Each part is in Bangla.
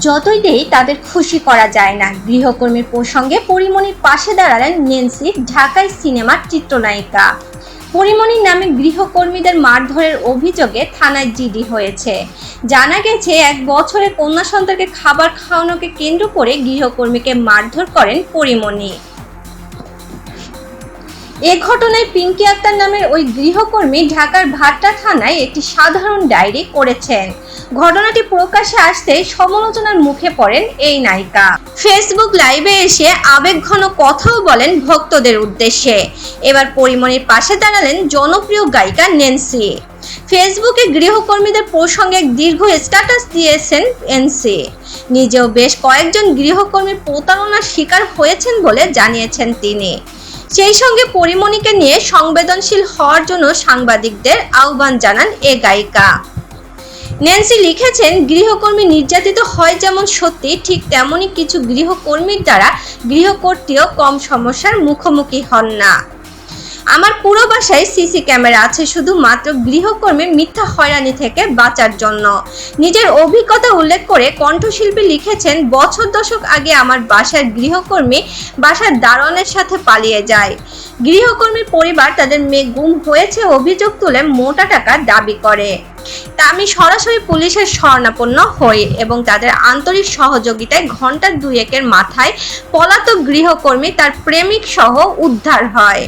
যতই দেই তাদের খুশি করা যায় না। গৃহকর্মীর প্রসঙ্গে পরিমণির পাশে দাঁড়ালেন নেন্সি, ঢাকায় সিনেমার চিত্রনায়িকা। পরিমণির নামে গৃহকর্মীদের মারধরের অভিযোগে থানায় জিডি হয়েছে। জানা গেছে, এক বছরে কন্যা সন্তানকে খাবার খাওয়ানোকে কেন্দ্র করে গৃহকর্মীকে মারধর করেন পরিমণি। এ ঘটনায় পিঙ্কি আক্তার নামের ওই গৃহকর্মী ঢাকার ভাট্টা থানায় একটি সাধারণ ডায়েরি করেছেন। ঘটনাটি প্রকাশ্যে আসতে সমালোচনার মুখে পড়েন এই নায়িকা। ফেসবুক লাইভে এসে আবেগঘন কথাও বলেন ভক্তদের উদ্দেশ্যে। এবার পরিমণির পাশে দাঁড়ালেন জনপ্রিয় গায়িকা নেন্সি। ফেসবুকে গৃহকর্মীদের প্রসঙ্গে এক দীর্ঘ স্ট্যাটাস দিয়েছেন এনসি। নিজেও বেশ কয়েকজন গৃহকর্মীর প্রতারণার শিকার হয়েছেন বলে জানিয়েছেন তিনি। সেই সঙ্গে পরিমণিকে নিয়ে সংবেদনশীল হওয়ার জন্য সাংবাদিকদের আহ্বান জানান এ গায়িকা। ন্যান্সি লিখেছেন, গৃহকর্মী নির্যাতিত হয় যেমন সত্যি, ঠিক তেমনই কিছু গৃহকর্মীর দ্বারা গৃহকর্তীও কম সমস্যার মুখোমুখি হন না। আমার পুরো বাসায় সিসি ক্যামেরা আছে, শুধুমাত্র গৃহকর্মীর মিথ্যা হয়রানি থেকে বাঁচার জন্য। নিজের অভিজ্ঞতা উল্লেখ করে কণ্ঠশিল্পী লিখেছেন, বছর দশক আগে আমার বাসার গৃহকর্মী বাসার দারোয়ানের সাথে পালিয়ে যায়। গৃহকর্মীর পরিবার তাদের মেয়ে গুম হয়েছে অভিযোগ তুলে মোটা টাকা দাবি করে। তা আমি সরাসরি পুলিশের শরণাপন্ন হই এবং তাদের আন্তরিক সহযোগিতায় ঘণ্টা দুয়েকের মাথায় পলাতক গৃহকর্মী তার প্রেমিক সহ উদ্ধার হয়।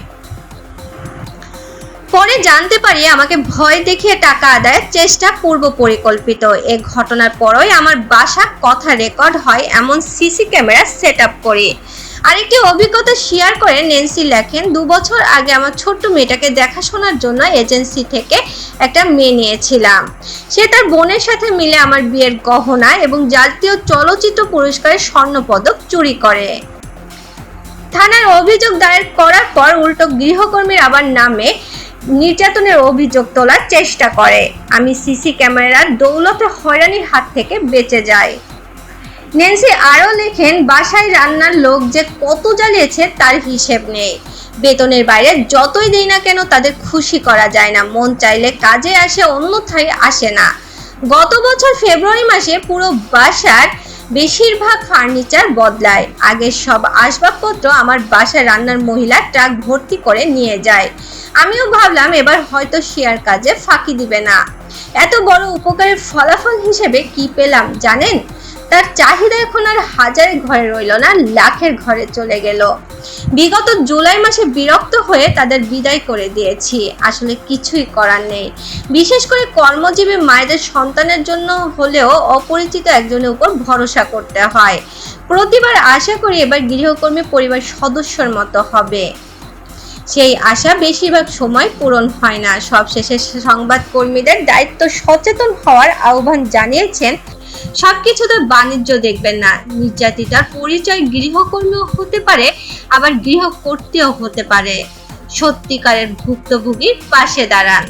পরে জানতে পারি আমাকে ভয় দেখিয়ে টাকা আদায়ের চেষ্টা পূর্ব পরিকল্পিত। এ ঘটনার পরই আমার বাসা কথা রেকর্ড হয় এমন সিসি ক্যামেরা সেট আপ করি। আরেকটি অভিজ্ঞতা শেয়ার করে নেন্সি লেখেন, দু বছর আগে আমার ছোট্ট মেয়েটাকে দেখাশোনার জন্য এজেন্সি থেকে একটা মেয়ে নিয়েছিলাম। সে তার বোনের সাথে মিলে আমার বিয়ের গহনা এবং জাতীয় চলচ্চিত্র পুরস্কারের স্বর্ণপদক চুরি করে। থানার অভিযোগ দায়ের করার পর উল্টো গৃহকর্মীর আবার নামে নির্যাতনের অভিযোগ তোলার চেষ্টা করে। আমি সিসি ক্যামেরার দৌলতে হয়রানির হাত থেকে বেঁচে যাই। নেন্সি আরও লেখেন, বাসায় রান্নার লোক যে কত জ্বালিয়েছে তার হিসেব নেই। বেতনের বাইরে যতই দেই না কেন তাদের খুশি করা যায় না। মন চাইলে কাজে আসে, অন্যথায় আসে না। গত বছর ফেব্রুয়ারি মাসে পুরো বাসার বেশিরভাগ ফার্নিচার বদলায়। আগের সব আসবাবপত্র আমার বাসায় রান্নার মহিলা ট্রাক ভর্তি করে নিয়ে যায়। আমিও ভাবলাম এবার হয়তো শেয়ার কাজে ফাঁকি দিবে না। এত বড় উপকারের ফলাফল হিসেবে কি পেলাম, জানেন? তার চাহিদা এখন আর হাজারের ঘরে রইল না, লাখের ঘরে চলে গেল। বিগত জুলাই মাসে বিরক্ত হয়ে তাদের বিদায় করে দিয়েছি। আসলে কিছুই করার নেই। বিশেষ করে কর্মজীবী মায়েদের সন্তানের জন্য হলেও অপরিচিত একজনের উপর ভরসা করতে হয়। প্রতিবার আশা করি এবার গৃহকর্মী পরিবার সদস্যর মতো হবে। সেই আশা বেশিরভাগ সময় পূরণ হয় না। সবশেষে সংবাদ কর্মীদের দায়িত্ব সচেতন হওয়ার আহ্বান জানিয়েছেন সবকিছুতে বাণিজ্য দেখবেন না। নির্যাতিতার পরিচয় গৃহকর্মীও হতে পারে, আবার গৃহকর্তীও হতে পারে। সত্যিকারের ভুক্তভোগীর পাশে দাঁড়ান।